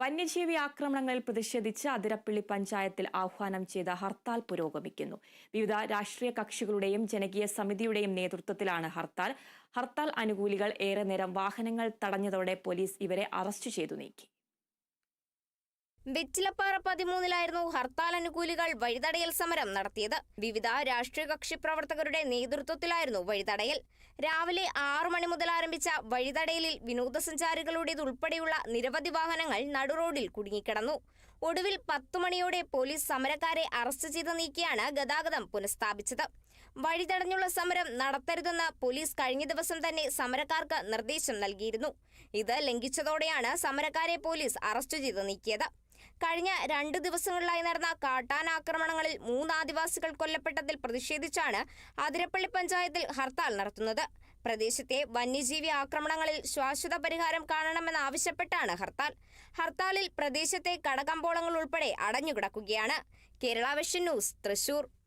വന്യജീവി ആക്രമണങ്ങളിൽ പ്രതിഷേധിച്ച് അതിരപ്പള്ളി പഞ്ചായത്തിൽ ആഹ്വാനം ചെയ്ത ഹർത്താൽ പുരോഗമിക്കുന്നു. വിവിധ രാഷ്ട്രീയ കക്ഷികളുടെയും ജനകീയ സമിതിയുടെയും നേതൃത്വത്തിലാണ് ഹർത്താൽ. ഹർത്താൽ അനുകൂലികൾ ഏറെ നേരം വാഹനങ്ങൾ തടഞ്ഞതോടെ പോലീസ് ഇവരെ അറസ്റ്റ് ചെയ്തു നീക്കി. വെറ്റിലപ്പാറ പതിമൂന്നിലായിരുന്നു ഹർത്താൽ അനുകൂലികൾ വഴിതടയൽ സമരം നടത്തിയത്. വിവിധ രാഷ്ട്രീയ കക്ഷി പ്രവർത്തകരുടെ നേതൃത്വത്തിലായിരുന്നു വഴിതടയൽ. രാവിലെ ആറു മണി മുതൽ ആരംഭിച്ച വഴിതടയലിൽ വിനോദസഞ്ചാരികളുടേതുൾപ്പെടെയുള്ള നിരവധി വാഹനങ്ങൾ നടുറോഡിൽ കുടുങ്ങിക്കിടന്നു. ഒടുവിൽ പത്തു മണിയോടെ പോലീസ് സമരക്കാരെ അറസ്റ്റ് ചെയ്ത് നീക്കിയാണ് ഗതാഗതം പുനഃസ്ഥാപിച്ചത്. വഴിതടഞ്ഞുള്ള സമരം നടത്തരുതെന്ന് പോലീസ് കഴിഞ്ഞ ദിവസം തന്നെ സമരക്കാർക്ക് നിർദ്ദേശം നൽകിയിരുന്നു. ഇത് ലംഘിച്ചതോടെയാണ് സമരക്കാരെ പോലീസ് അറസ്റ്റ് ചെയ്ത് നീക്കിയത്. കഴിഞ്ഞ രണ്ട് ദിവസങ്ങളിലായി നടന്ന കാട്ടാനാക്രമണങ്ങളിൽ മൂന്ന് ആദിവാസികൾ കൊല്ലപ്പെട്ടതിൽ പ്രതിഷേധിച്ചാണ് അതിരപ്പള്ളി പഞ്ചായത്തിൽ ഹർത്താൽ നടത്തുന്നത്. പ്രദേശത്തെ വന്യജീവി ആക്രമണങ്ങളിൽ ശാശ്വത പരിഹാരം കാണണമെന്നാവശ്യപ്പെട്ടാണ് ഹർത്താൽ. ഹർത്താലിൽ പ്രദേശത്തെ കടകമ്പോളങ്ങൾ ഉൾപ്പെടെ അടഞ്ഞുകിടക്കുകയാണ്. Kerala vision news Thrissur.